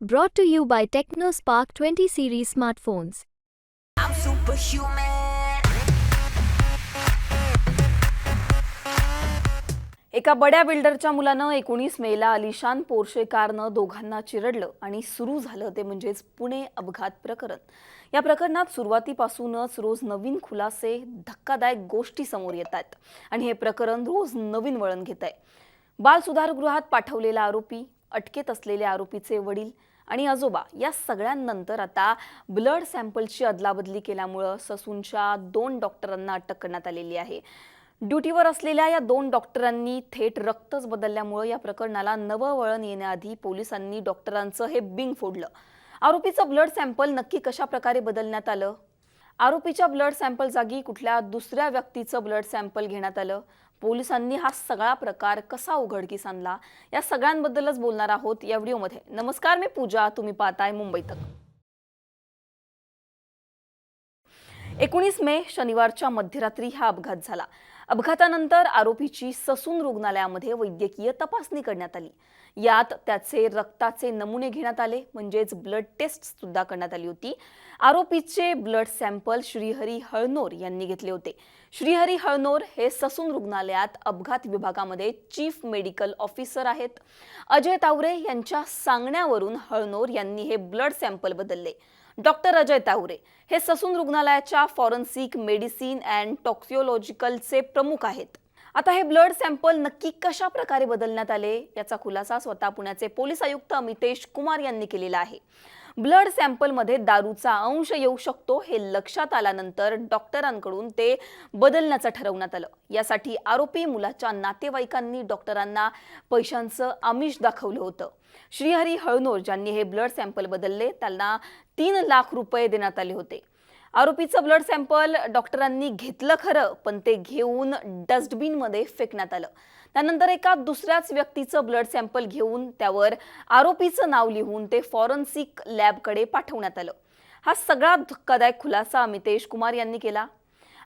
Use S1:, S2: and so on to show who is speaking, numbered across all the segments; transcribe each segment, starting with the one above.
S1: Brought to you by TechnoSpark 20 series smartphones.
S2: I'm superhuman.
S3: एका बड्या बिल्डरच्या मुलानं एकोणीस मेला अलिशान पोर्शे कारनं दोघांना चिरडलं आणि सुरू झालं ते म्हणजेच पुणे अपघात प्रकरण या प्रकरणात सुरुवातीपासूनच रोज नवीन खुलासे धक्कादायक गोष्टी समोर येत आहेत आणि हे प्रकरण रोज नवीन वळण घेत आहे बाल सुधारगृहात पाठवलेला आरोपी अटकेत असलेले आरोपीचे वडील आणि आजोबा या सगळ्यांनंतर आता ब्लड सॅम्पलची अदलाबदली केल्यामुळं ससूनच्या दोन डॉक्टरांना अटक करण्यात आलेली आहे. ड्युटीवर असलेल्या या दोन डॉक्टरांनी थेट रक्तच बदलल्यामुळं या प्रकरणाला नवं वळण येण्याआधी पोलिसांनी डॉक्टरांचं हे बिंग फोडलं. आरोपीचं ब्लड सॅम्पल नक्की कशा प्रकारे बदलण्यात आलं? आरोपीच्या ब्लड सॅम्पल जागी कुठल्या दुसऱ्या व्यक्तीचं ब्लड सॅम्पल घेण्यात आलं? पोलिसांनी हा सगळा प्रकार कसा उघडकीस आणला? या सगळ्यांबद्दलच बोलणार आहोत या व्हिडिओमध्ये. नमस्कार मी पूजा. तुम्ही पाहताय मुंबई तक. एकोणीस मे शनिवारच्या मध्यरात्री हा अपघात झाला. अपघातानंतर आरोपीची ससून रुग्णालयामध्ये वैद्यकीय तपासणी करण्यात आली. यात त्याचे रक्ताचे नमुने घेण्यात आले म्हणजेच ब्लड टेस्ट सुद्धा करण्यात आली होती. आरोपीचे ब्लड सॅम्पल श्रीहरी हळनोर यांनी घेतले होते. श्रीहरी हळनोर हे ससून रुग्णालयात अपघात विभागामध्ये चीफ मेडिकल ऑफिसर आहेत. अजय तावरे यांच्या सांगण्यावरून हळनोर यांनी हे ब्लड सॅम्पल बदलले. डॉक्टर अजय तावरे हे ससून रुग्णालयाच्या फॉरेन्सिक मेडिसिन अँड टॉक्सिओलॉजिकलचे प्रमुख आहेत. आता हे ब्लड सॅम्पल नक्की कशा प्रकारे बदलण्यात आले याचा खुलासा स्वतः पुण्याचे पोलीस आयुक्त अमितेश कुमार यांनी केलेला आहे. ब्लड सॅम्पलमध्ये दारूचा अंश येऊ शकतो हे लक्षात आल्यानंतर डॉक्टरांकडून ते बदलण्याचं ठरवण्यात आलं. यासाठी आरोपी मुलाच्या नातेवाईकांनी डॉक्टरांना पैशांचं आमिष दाखवलं होतं. श्रीहरी हळनोर ज्यांनी हे ब्लड सॅम्पल बदलले त्यांना तीन लाख रुपये देण्यात आले होते. आरोपीचं ब्लड सॅम्पल डॉक्टरांनी घेतलं खरं पण ते घेऊन डस्टबिनमध्ये फेकण्यात आलं. त्यानंतर एका दुसऱ्याच व्यक्तीचं ब्लड सॅम्पल घेऊन त्यावर आरोपीचं नाव लिहून ते फॉरेन्सिक लॅबकडे पाठवण्यात आलं. हा सगळा धक्कादायक खुलासा अमितेश कुमार यांनी केला.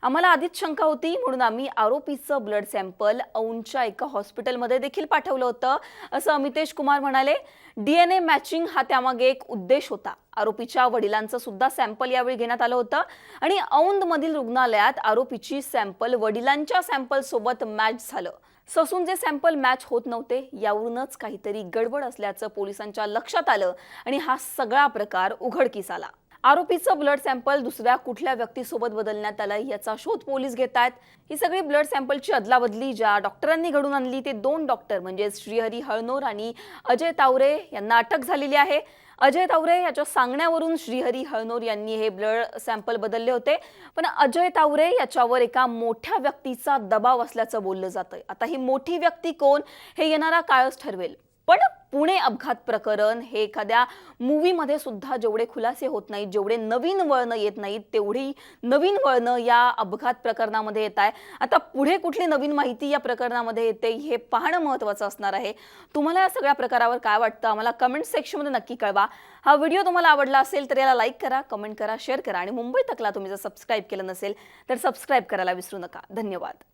S3: आम्हाला आधीच शंका होती म्हणून आम्ही आरोपीचं ब्लड सॅम्पल औंच्या एका हॉस्पिटलमध्ये देखील पाठवलं होतं. असं अमितेश कुमार म्हणाले डीएनए मॅचिंग हा त्यामागे एक उद्देश होता. आरोपीच्या वडिलांचं सुद्धा सॅम्पल यावेळी घेण्यात आलं होतं. आणि औंधमधील रुग्णालयात आरोपीची सॅम्पल वडिलांच्या सॅम्पल सोबत मॅच झालं. ससून जे सॅम्पल मॅच होत नव्हते यावरूनच काहीतरी गडबड असल्याचं पोलिसांच्या लक्षात आलं आणि हा सगळा प्रकार उघडकीस आला. आरोपीचं ब्लड सॅम्पल दुसऱ्या कुठल्या व्यक्तीसोबत बदलण्यात आलं याचा शोध पोलीस घेत आहेत ही सगळी ब्लड सॅम्पलची अदलाबदली ज्या डॉक्टरांनी घडून आणली ते दोन डॉक्टर म्हणजे श्रीहरी हळनोर आणि अजय तावरे यांना अटक झालेली आहे. अजय तावरे याच्या सांगण्यावरून श्रीहरी हळनोर यांनी हे ब्लड सॅम्पल बदलले होते. पण अजय तावरे याच्यावर एका मोठ्या व्यक्तीचा दबाव असल्याचं बोललं जातंय. आता ही मोठी व्यक्ती कोण हे येणारा काळच ठरवेल. पण पुणे अपघात प्रकरण हे एखाद्या मूवीमध्ये सुद्धा जेवढे खुलासे होत नाहीत जेवढे नवीन वळणं येत नाहीत तेवढी नवीन वळणं या अपघात प्रकरणामध्ये येत आहे. आता पुढे कुठली नवीन माहिती या प्रकरणामध्ये येते हे पाहणं महत्त्वाचं असणार आहे. तुम्हाला या सगळ्या प्रकारावर काय वाटतं आम्हाला कमेंट सेक्शनमध्ये नक्की कळवा. हा व्हिडिओ तुम्हाला आवडला असेल तर याला लाईक करा कमेंट करा शेअर करा आणि मुंबई तकला तुम्ही जर सबस्क्राईब केलं नसेल तर सबस्क्राईब करायला विसरू नका. धन्यवाद.